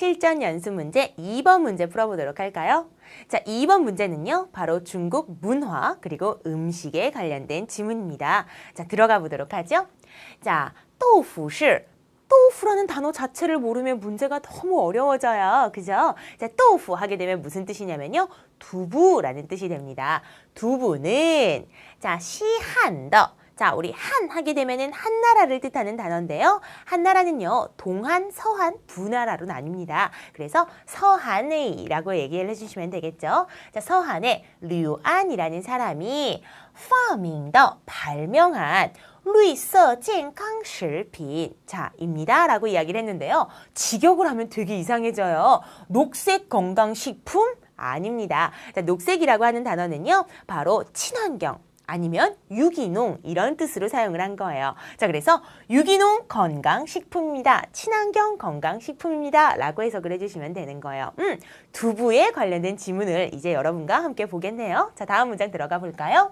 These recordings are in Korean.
실전 연습 문제 2번 문제 풀어보도록 할까요? 자, 2번 문제는요. 바로 중국 문화 그리고 음식에 관련된 지문입니다. 자, 들어가 보도록 하죠. 자, 또후시 또후라는 단어 자체를 모르면 문제가 너무 어려워져요. 그죠? 자, 또후 하게 되면 무슨 뜻이냐면요. 두부라는 뜻이 됩니다. 두부는 자, 시한더 자, 우리 한 하게 되면은 한나라를 뜻하는 단어인데요. 한나라는요, 동한, 서한 두 나라로 나뉩니다. 그래서 서한의라고 얘기를 해주시면 되겠죠. 자, 서한의 류안이라는 사람이 파밍더 발명한 绿色健康食品 자, 입니다. 라고 이야기를 했는데요. 직역을 하면 되게 이상해져요. 녹색 건강식품? 아닙니다. 자, 녹색이라고 하는 단어는요. 바로 친환경, 아니면 유기농 이런 뜻으로 사용을 한 거예요. 자, 그래서 유기농 건강식품입니다. 친환경 건강식품입니다. 라고 해석을 해주시면 되는 거예요. 음, 두부에 관련된 지문을 이제 여러분과 함께 보겠네요. 자, 다음 문장 들어가 볼까요?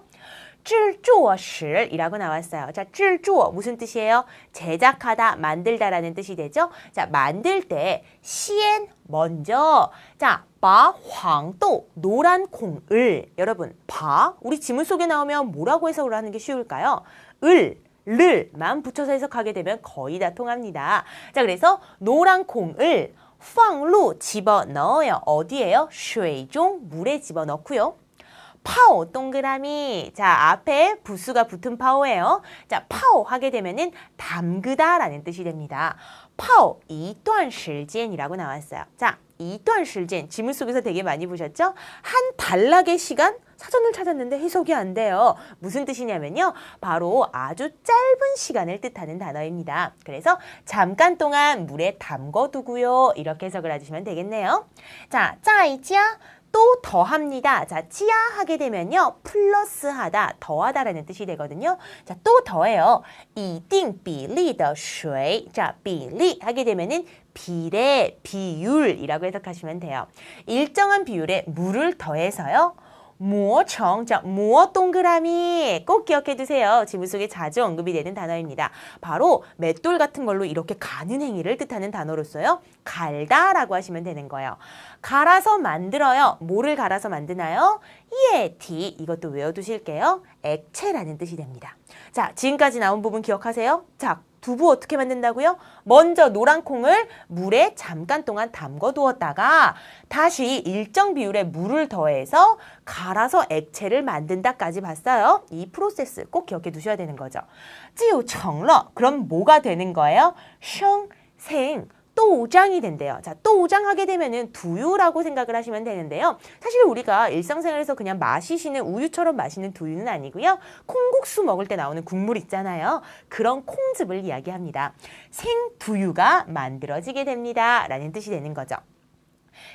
찔주어실이라고 나왔어요. 자, 찔주어 무슨 뜻이에요? 제작하다, 만들다라는 뜻이 되죠. 자, 만들 때 시엔 먼저 자, 바 황도 노란 콩을 여러분 바 우리 지문 속에 나오면 뭐라고 해석을 하는 게 쉬울까요? 을 를만 붙여서 해석하게 되면 거의 다 통합니다. 자, 그래서 노란 콩을 황루 집어 넣어요. 어디에요? 쉐종 물에 집어 넣고요. 파오 동그라미 자 앞에 부수가 붙은 파오예요. 자 파오 하게 되면은 담그다 라는 뜻이 됩니다. 파오 이段 시간이라고 나왔어요. 자 이段 시간 지문 속에서 되게 많이 보셨죠? 한 단락의 시간 사전을 찾았는데 해석이 안 돼요. 무슨 뜻이냐면요. 바로 아주 짧은 시간을 뜻하는 단어입니다. 그래서 잠깐 동안 물에 담궈두고요. 이렇게 해석을 해주시면 되겠네요. 자, 짜이지야. 또 더합니다. 자, 찌야 하게 되면요. 플러스하다, 더하다라는 뜻이 되거든요. 자, 또 더해요. 비리的 水. 자, 비리 하게 되면은 비례, 비율이라고 해석하시면 돼요. 일정한 비율에 물을 더해서요. 무어청, 자, 무어 동그라미 꼭 기억해 두세요. 지문 속에 자주 언급이 되는 단어입니다. 바로 맷돌 같은 걸로 이렇게 가는 행위를 뜻하는 단어로서요. 갈다라고 하시면 되는 거예요. 갈아서 만들어요. 뭐를 갈아서 만드나요? 예티, 이것도 외워두실게요. 액체라는 뜻이 됩니다. 자, 지금까지 나온 부분 기억하세요? 자, 두부 어떻게 만든다고요? 먼저 노란 콩을 물에 잠깐 동안 담궈 두었다가 다시 일정 비율의 물을 더해서 갈아서 액체를 만든다까지 봤어요. 이 프로세스 꼭 기억해 두셔야 되는 거죠. 찌우 청러 그럼 뭐가 되는 거예요? 생, 생, 또 우장이 된대요. 자, 또 우장하게 되면은 두유라고 생각을 하시면 되는데요. 사실 우리가 일상생활에서 그냥 마시시는 우유처럼 마시는 두유는 아니고요. 콩국수 먹을 때 나오는 국물 있잖아요. 그런 콩즙을 이야기합니다. 생두유가 만들어지게 됩니다. 라는 뜻이 되는 거죠.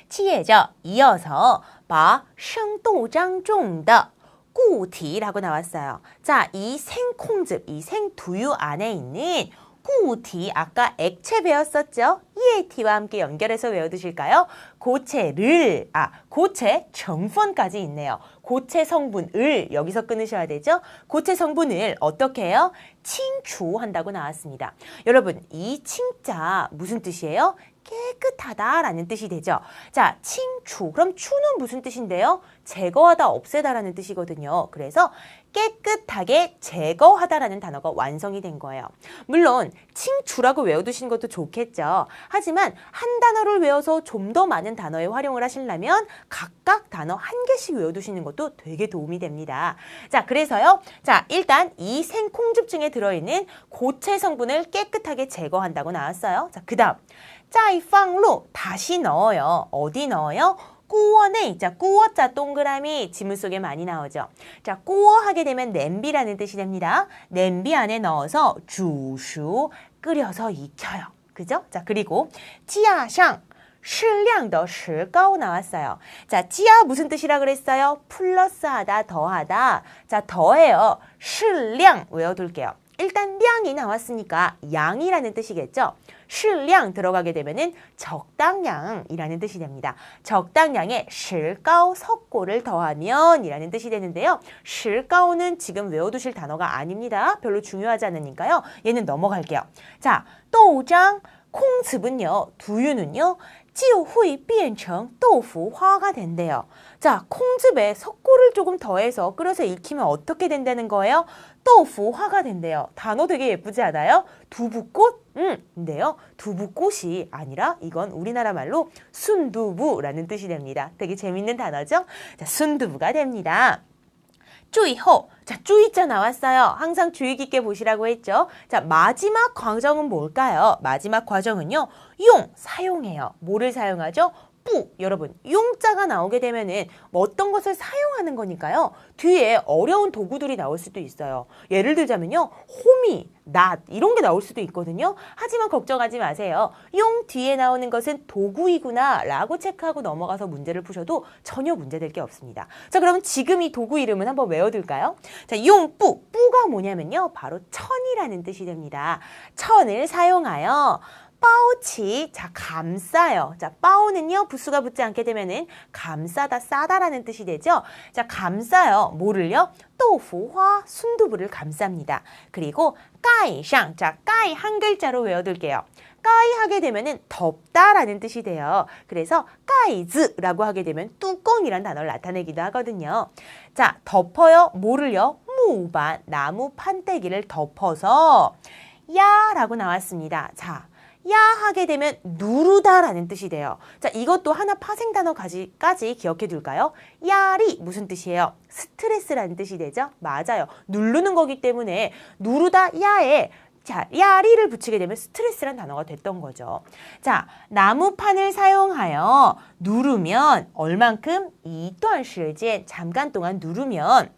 치예죠. 이어서 바 생도장 종더 꾸티라고 나왔어요. 자, 이 생콩즙, 이 생두유 안에 있는 꾸티 아까 액체 배웠었죠? EAT와 함께 연결해서 외워두실까요? 고체를 아 고체 정fon까지 있네요. 고체 성분을 여기서 끊으셔야 되죠? 고체 성분을 어떻게 해요? 칭추한다고 나왔습니다. 여러분 이 칭자 무슨 뜻이에요? 깨끗하다라는 뜻이 되죠. 자, 칭추. 그럼 추는 무슨 뜻인데요? 제거하다, 없애다라는 뜻이거든요. 그래서 깨끗하게 제거하다라는 단어가 완성이 된 거예요. 물론 칭추라고 외워두시는 것도 좋겠죠. 하지만 한 단어를 외워서 좀 더 많은 단어에 활용을 하시려면 각각 단어 한 개씩 외워두시는 것도 되게 도움이 됩니다. 자, 그래서요. 자, 일단 이 생콩즙 중에 들어있는 고체 성분을 깨끗하게 제거한다고 나왔어요. 자, 그 다음 짜이팡로 다시 넣어요. 어디 넣어요? 꾸어네. 자, 꾸어자 동그라미 지문 속에 많이 나오죠. 자, 꾸어 하게 되면 냄비라는 뜻이 됩니다. 냄비 안에 넣어서 주슈 끓여서 익혀요. 그죠? 자, 그리고 지아샹 실량더 실가오 나왔어요. 자, 지아 무슨 뜻이라 그랬어요? 플러스하다, 더하다. 자, 더해요. 실량 외워둘게요. 일단 량이 나왔으니까 양이라는 뜻이겠죠. 실량 들어가게 되면은 적당량이라는 뜻이 됩니다. 적당량에 실가오 석고를 더하면 이라는 뜻이 되는데요. 실가오는 지금 외워두실 단어가 아닙니다. 별로 중요하지 않으니까요. 얘는 넘어갈게요. 자, 또우장 콩즙은요, 두유는요, 지오후이 비엔청 또후 화가 된대요. 자, 콩즙에 석고를 조금 더해서 끓여서 익히면 어떻게 된다는 거예요? 또후 화가 된대요. 단어 되게 예쁘지 않아요? 두부꽃? 음, 근데요. 두부꽃이 아니라 이건 우리나라 말로 순두부라는 뜻이 됩니다. 되게 재밌는 단어죠? 자, 순두부가 됩니다. 주의호. 자, 주의자 나왔어요. 항상 주의 깊게 보시라고 했죠. 자, 마지막 과정은 뭘까요? 마지막 과정은요. 용, 사용해요. 뭐를 사용하죠? 뿌 여러분 용자가 나오게 되면은 뭐 어떤 것을 사용하는 거니까요. 뒤에 어려운 도구들이 나올 수도 있어요. 예를 들자면요. 호미 낫 이런 게 나올 수도 있거든요. 하지만 걱정하지 마세요. 용 뒤에 나오는 것은 도구이구나 라고 체크하고 넘어가서 문제를 푸셔도 전혀 문제될 게 없습니다. 자 그럼 지금 이 도구 이름은 한번 외워둘까요? 자 용 뿌 뿌가 뭐냐면요. 바로 천이라는 뜻이 됩니다. 천을 사용하여 빠오치 자 감싸요. 자 빠오는요 부수가 붙지 않게 되면은 감싸다 싸다라는 뜻이 되죠. 자 감싸요. 뭐를요? 또후화 순두부를 감쌉니다. 그리고 까이상 자 까이 한 글자로 외워둘게요. 까이 하게 되면은 덮다라는 뜻이 돼요. 그래서 까이즈라고 하게 되면 뚜껑이란 단어를 나타내기도 하거든요. 자 덮어요. 뭐를요? 무반 나무 판때기를 덮어서 야라고 나왔습니다. 자 야 하게 되면 누르다라는 뜻이 돼요. 자, 이것도 하나 파생 단어까지 기억해 둘까요? 야리 무슨 뜻이에요? 스트레스라는 뜻이 되죠? 맞아요. 누르는 거기 때문에 누르다 야에 자, 야리를 붙이게 되면 스트레스란 단어가 됐던 거죠. 자, 나무판을 사용하여 누르면 얼만큼 이段 시간 잠깐 동안 누르면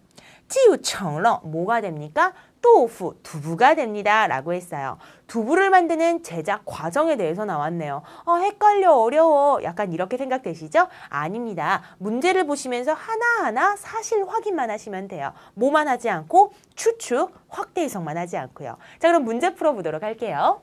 찌우청러 뭐가 됩니까? 또후 두부가 됩니다. 라고 했어요. 두부를 만드는 제작 과정에 대해서 나왔네요. 어, 헷갈려 어려워. 약간 이렇게 생각되시죠? 아닙니다. 문제를 보시면서 하나하나 사실 확인만 하시면 돼요. 뭐만 하지 않고 추측, 확대 해석만 하지 않고요. 자 그럼 문제 풀어보도록 할게요.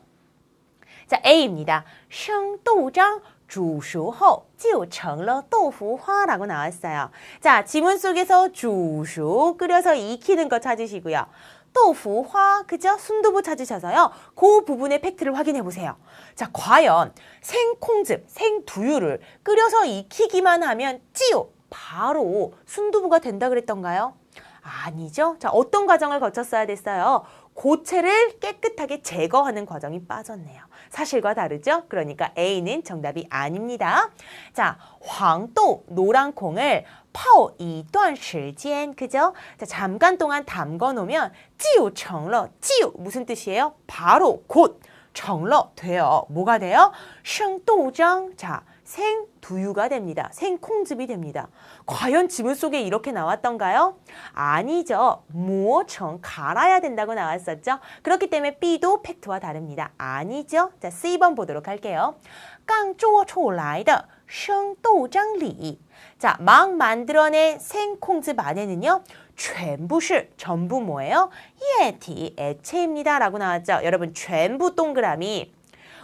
자 A입니다. 生豆浆 煮熟后就成了豆腐花라고 나왔어요. 자, 지문 속에서 주쇼 끓여서 익히는 거 찾으시고요. 또부화 그죠? 순두부 찾으셔서요. 그 부분의 팩트를 확인해 보세요. 자, 과연 생콩즙, 생두유를 끓여서 익히기만 하면 찌요 바로 순두부가 된다 그랬던가요? 아니죠. 자, 어떤 과정을 거쳤어야 됐어요? 고체를 깨끗하게 제거하는 과정이 빠졌네요. 사실과 다르죠? 그러니까 A는 정답이 아닙니다. 자, 황도 노란 콩을 파오 이段 시간 그죠? 자, 잠깐 동안 담궈 놓으면 찌우 청러 찌우 무슨 뜻이에요? 바로 곧 청러 돼요. 뭐가 돼요? 생도장 자 생두유가 됩니다. 생콩즙이 됩니다. 과연 지문 속에 이렇게 나왔던가요? 아니죠. 무어청 갈아야 된다고 나왔었죠. 그렇기 때문에 B도 팩트와 다릅니다. 아니죠. 자, C번 보도록 할게요. 刚做出来的生豆浆里 자, 막 만들어낸 생콩즙 안에는요. 全部是 전부 뭐예요? 예티 액체입니다. 라고 나왔죠. 여러분 전부 동그라미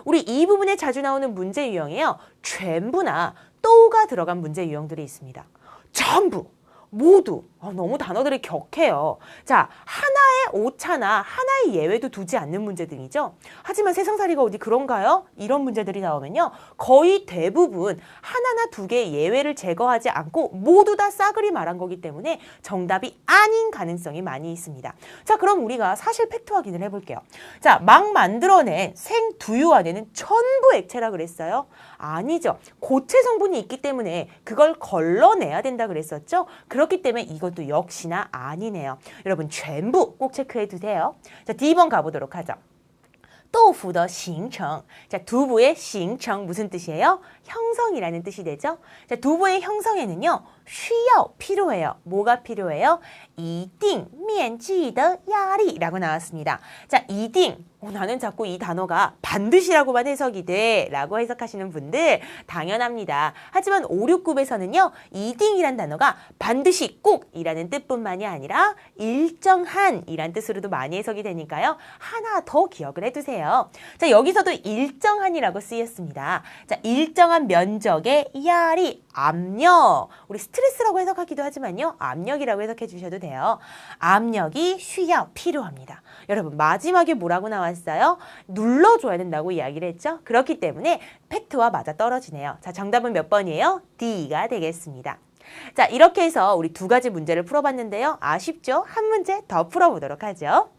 우리 이 부분에 자주 나오는 문제 유형이에요. 전부나 또가 들어간 문제 유형들이 있습니다. 전부 모두 아, 너무 단어들이 격해요. 자, 하나의 오차나 하나의 예외도 두지 않는 문제들이죠. 하지만 세상살이가 어디 그런가요? 이런 문제들이 나오면요. 거의 대부분 하나나 두 개의 예외를 제거하지 않고 모두 다 싸그리 말한 거기 때문에 정답이 아닌 가능성이 많이 있습니다. 자, 그럼 우리가 사실 팩트 확인을 해볼게요. 자, 막 만들어낸 생두유 안에는 전부 액체라 그랬어요? 아니죠. 고체 성분이 있기 때문에 그걸 걸러내야 된다 그랬었죠? 그 그렇기 때문에 이것도 역시나 아니네요. 여러분 전부 꼭 체크해 두세요. 자, D번 가보도록 하죠. 또우의 싱청. 자, 두부의 싱청 무슨 뜻이에요? 형성이라는 뜻이 되죠. 자, 두부의 형성에는요. 쉬어 필요해요. 뭐가 필요해요? 이딩 면지의 야리라고 나왔습니다. 자, 이딩 어, 나는 자꾸 이 단어가 반드시라고만 해석이 돼 라고 해석하시는 분들 당연합니다. 하지만 5, 6급에서는요. 이딩이란 단어가 반드시 꼭 이라는 뜻뿐만이 아니라 일정한 이란 뜻으로도 많이 해석이 되니까요. 하나 더 기억을 해두세요. 자 여기서도 일정한이라고 쓰였습니다. 자 일정한 면적의 야리 압력 우리 스트 스트레스라고 해석하기도 하지만요. 압력이라고 해석해 주셔도 돼요. 압력이 쉬어 필요합니다. 여러분 마지막에 뭐라고 나왔어요? 눌러줘야 된다고 이야기를 했죠. 그렇기 때문에 팩트와 맞아 떨어지네요. 자 정답은 몇 번이에요? D가 되겠습니다. 자 이렇게 해서 우리 두 가지 문제를 풀어봤는데요. 아쉽죠? 한 문제 더 풀어보도록 하죠.